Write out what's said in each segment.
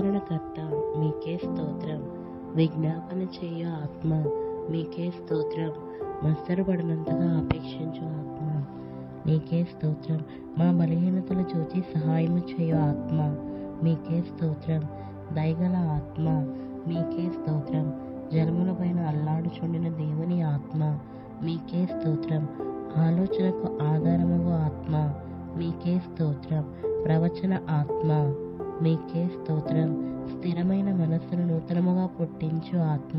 ఆదరణకర్త మీకే స్తోత్రం. విజ్ఞాపన చేయు ఆత్మ మీకే స్తోత్రం. మత్సరపడినంతగా అపేక్షించు ఆత్మ నీకే స్తోత్రం. మా బలహీనతలు చూచి సహాయము చేయు ఆత్మ మీకే స్తోత్రం. దయగల ఆత్మ మీకే స్తోత్రం. జలముల పైన అల్లాడుచుండిన దేవుని ఆత్మ మీకే స్తోత్రం. ఆలోచనకు ఆధారమగు ఆత్మ మీకే స్తోత్రం. ప్రవచన ఆత్మ మీకే స్తోత్రం. స్థిరమైన మనస్సును నూతనముగా పుట్టించు ఆత్మ.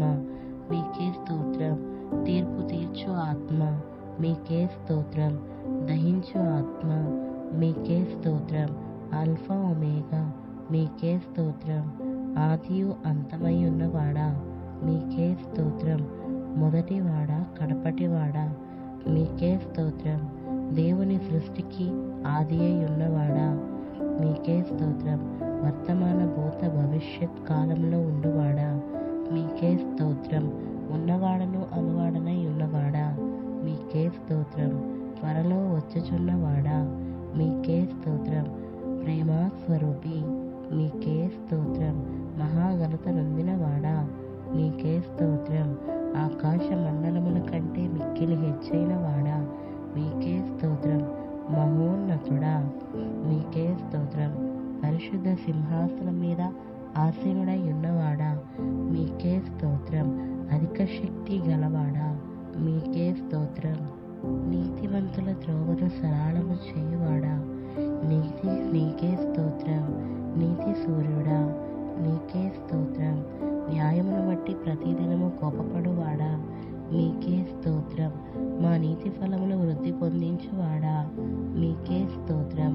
మీకే స్తోత్రం. తీర్పు తీర్చు ఆత్మ. మీకే స్తోత్రం. దహించు ఆత్మ. మీకే స్తోత్రం. Alpha omega. మీకే స్తోత్రం. ఆదియు అంతమై ఉన్నవాడా? మీకే స్తోత్రం. మొదటివాడా కడపటివాడా మీకే స్తోత్రం. దేవుని సృష్టికి ఆది అయి ఉన్నవాడా? మీకే స్తోత్రం. వర్తమాన భూత భవిష్యత్ కాలంలో ఉండువాడా? మీకే స్తోత్రం. ఉన్నవాడను అనువాడనై ఉన్నవాడా? మీకే స్తోత్రం. త్వరలో వచ్చుచున్నవాడా? మీకే స్తోత్రం. ప్రేమ స్వరూపి మీకే స్తోత్రం. మహాఘనత నొందినవాడా? మీకే స్తోత్రం. ఆకాశ మండలముల కంటే మిక్కిలి హెచ్చైన వాడా ఆసీనుడై ఉన్నవాడా? మీకే స్తోత్రం. అధిక శక్తి గలవాడా? మీకే స్తోత్రం. నీతివంతుల త్రోవను సరళము చేయువాడా? నీతి నీకే స్తోత్రం. నీతి సూర్యుడా? నీకే స్తోత్రం. న్యాయమును బట్టి ప్రతిదినము కోపపడువాడా? మీకే స్తోత్రం. మా నీతి ఫలములు వృద్ధి పొందించువాడా? మీకే స్తోత్రం.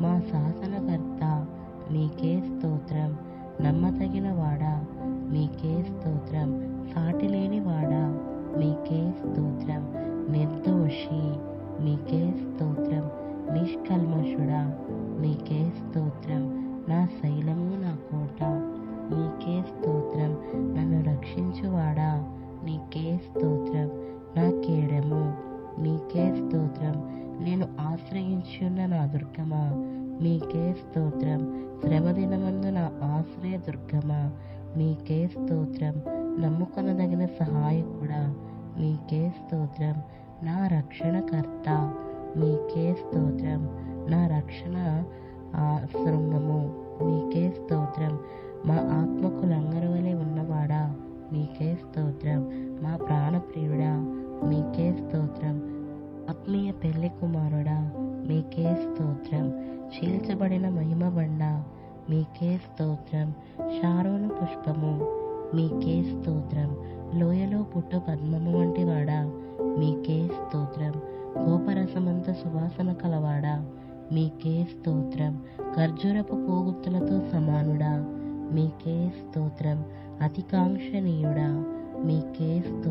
మా శాసనకర్త మీకే స్తోత్రం. నమ్మతగిన వాడా మీకే స్తోత్రం. సాటి లేని వాడా మీకే స్తోత్రం. నిర్దోషి మీకే స్తోత్రం. నిష్కల్మషుడా మీకే స్తోత్రం. దుర్గమా మీకే స్తోత్రం శ్రమ దినమందు నా ఆశ్రయ దుర్గమా మీకే స్తోత్రం నమ్ముకొనదగిన సహాయకుడా మీకే స్తోత్రం నా రక్షణకర్త మీకే స్తోత్రం నా రక్షణ ఆ శృంగము మీకే స్తోత్రం మా ఆత్మకు లంగరు వలె ఉన్నవాడా మీకే స్తోత్రం మా ప్రాణప్రియుడా మీకే స్తోత్రం ఆత్మీయ పెళ్ళి కుమారుడా మీకే స్తోత్రం. చీల్చబడిన మహిమ బండ మీకే స్తోత్రం. శారోను పుష్పము మీకే స్తోత్రం. లోయలో పుట్టు పద్మము వంటి వాడా మీకే స్తోత్రం. గోపరసమంత సువాసన కలవాడా మీకే స్తోత్రం. ఖర్జూరపు పోగుత్తులతో సమానుడా మీకే స్తోత్రం. అతికాంక్షణీయుడా మీకే స్తోత్రం.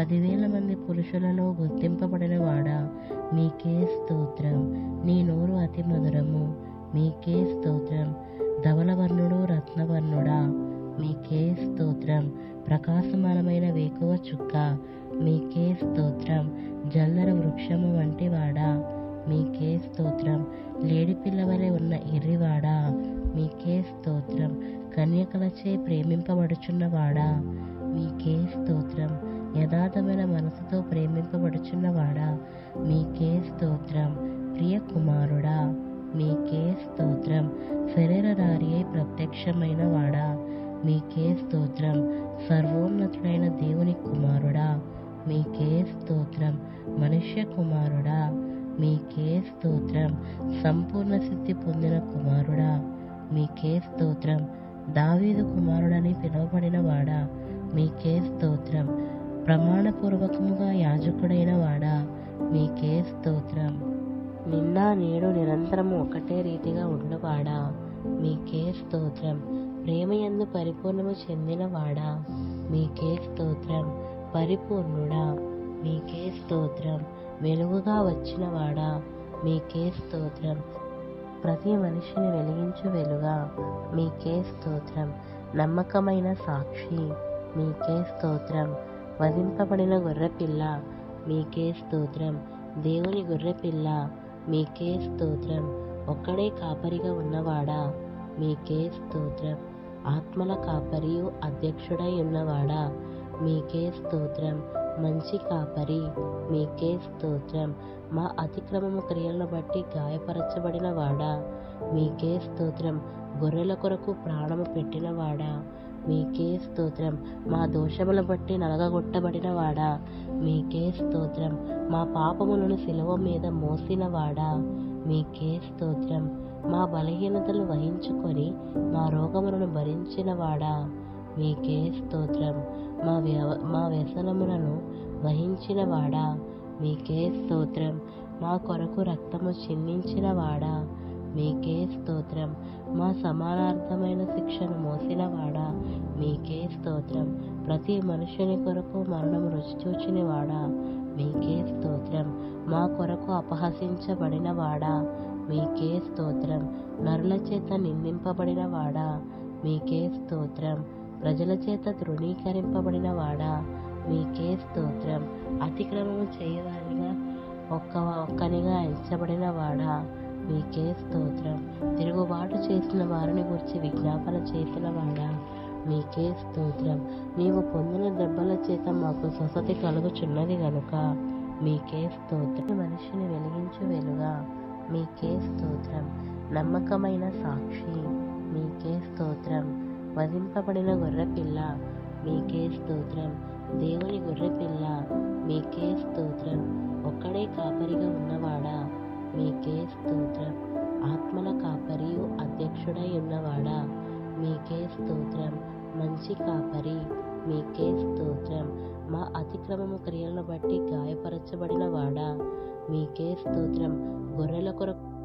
పదివేల మంది పురుషులలో గుర్తింపబడిన వాడా? మీకే స్తోత్రం. నీ నోరు అతి మధురము. మీకే స్తోత్రం. ధవలవర్ణుడు రత్నవర్ణుడా? మీకే స్తోత్రం. ప్రకాశమానమైన వేకువ చుక్క. మీకే స్తోత్రం. జల్లర వృక్షము వంటి వాడా? మీకే స్తోత్రం. లేడి పిల్లవలే ఉన్న ఎర్రివాడా మీకే స్తోత్రం. కన్యకలచే ప్రేమింపబడుచున్నవాడా మీకే స్తోత్రం. యథార్థమైన మనసుతో ప్రేమింపబడుచున్నవాడా? మీకే స్తోత్రం. ప్రియ కుమారుడా మీకే స్తోత్రం. శరీరధారి అయి ప్రత్యక్షమైన వాడా? మీకే స్తోత్రం. సర్వోన్నతుడైన దేవుని కుమారుడా మీకే స్తోత్రం. మనుష్య కుమారుడా మీకే స్తోత్రం. సంపూర్ణ సిద్ధి పొందిన కుమారుడా మీకే స్తోత్రం. దావీదు కుమారుడని పిలువబడిన వాడా మీకే స్తోత్రం. ప్రమాణపూర్వకముగా యాజకుడైన వాడా? మీకే స్తోత్రం. నిన్న నేడు నిరంతరము ఒకటే రీతిగా ఉన్నవాడా మీకే స్తోత్రం. ప్రేమయందు పరిపూర్ణము చెందినవాడా మీకే స్తోత్రం. పరిపూర్ణుడా? మీకే స్తోత్రం. వెలుగుగా వచ్చినవాడా మీకే స్తోత్రం. ప్రతి మనిషిని వెలిగించు వెలుగా? మీకే స్తోత్రం. నమ్మకమైన సాక్షి. మీకే స్తోత్రం. వధింపబడిన గొర్రెపిల్ల మీకే స్తోత్రం. దేవుని గొర్రెపిల్ల మీకే స్తోత్రం. ఒక్కడే కాపరిగా ఉన్నవాడా? మీకే స్తోత్రం. ఆత్మల కాపరియు అధ్యక్షుడై ఉన్నవాడా? మీకే స్తోత్రం. మంచి కాపరి మీకే స్తోత్రం. మా అతిక్రమము క్రియలను బట్టి గాయపరచబడిన వాడా? మీకే స్తోత్రం. గొర్రెల కొరకు ప్రాణము పెట్టినవాడా మీకే స్తోత్రం. మా దోషముల బట్టి నలగగొట్టబడిన వాడా మీకే స్తోత్రం. మా పాపములను సిలువ మీద మోసినవాడా? మీకే స్తోత్రం. మా బలహీనతలు వహించుకొని మా రోగములను భరించిన వాడా మీకే స్తోత్రం. మా వ్యవ మా వ్యసనములను వహించినవాడా? మీకే స్తోత్రం. మా కొరకు రక్తము చిందించినవాడా? మీకే స్తోత్రం. మా సమానార్థమైన శిక్షను మోసినవాడా? మీకే స్తోత్రం. ప్రతి మనుషుని కొరకు మరణం రుచి చూచినవాడా మీకే స్తోత్రం. మా కొరకు అపహసించబడినవాడా మీకే స్తోత్రం. నరుల చేత నిందింపబడినవాడా మీకే స్తోత్రం. ప్రజల చేత తృణీకరింపబడినవాడా మీకే స్తోత్రం. అతిక్రమము చేయవారిగా ఒక్క ఒక్కనిగా ఎంచబడిన వాడా? మీకే స్తోత్రం. తిరుగుబాటు చేసిన వారిని గురించి విజ్ఞాపన చేసిన వాడా? మీకే స్తోత్రం. నీవు పొందిన దెబ్బల చేత మాకు ససతి కలుగుచున్నది గనుక మీకే స్తోత్రం. మనిషిని వెలిగించు వెలుగా మీకే స్తోత్రం. నమ్మకమైన సాక్షి మీకే స్తోత్రం. వధింపబడిన గొర్రెపిల్ల మీకే స్తోత్రం. దేవుని గొర్రెపిల్ల మీకే స్తోత్రం. ఒక్కడే కాపరిగా ఉన్నవాడా మీకే స్తోత్రం. ఆత్మల కాపరియు అధ్యక్షుడై ఉన్నవాడా మీకే స్తోత్రం. మంచి కాపరి మీకే స్తోత్రం. మా అతిక్రమము క్రియలను బట్టి గాయపరచబడిన వాడా? మీకే స్తోత్రం. గొర్రెల కొరకు